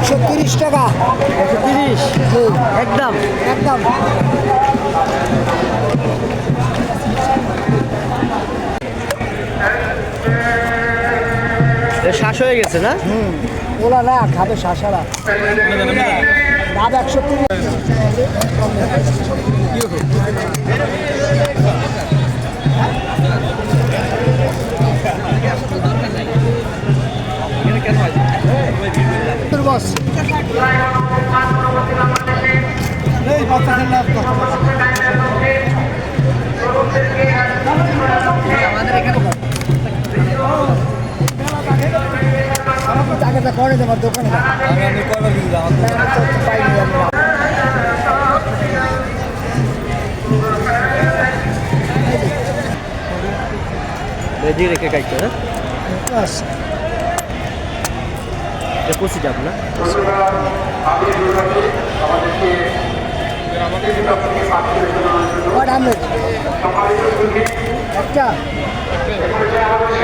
একশো তিরিশ টাকা। একশো তিরিশ? একদম। একদম। শ্বাস হয়ে গেছে না? হুম। ওলা না খাবে শাসারা দাম একশো তিরিশ। বস। এই বাচ্চাদের লাভ টাকাটা করে দেবার দোকানে পাইনি আমি। রেডি রেখে কাটতে বাস। এটা পচি যাব না।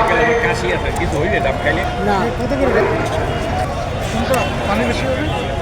একটা কাশি আছে কিছু হইলে দাম খাইলে। না। কত করে পানি বেশি হবে?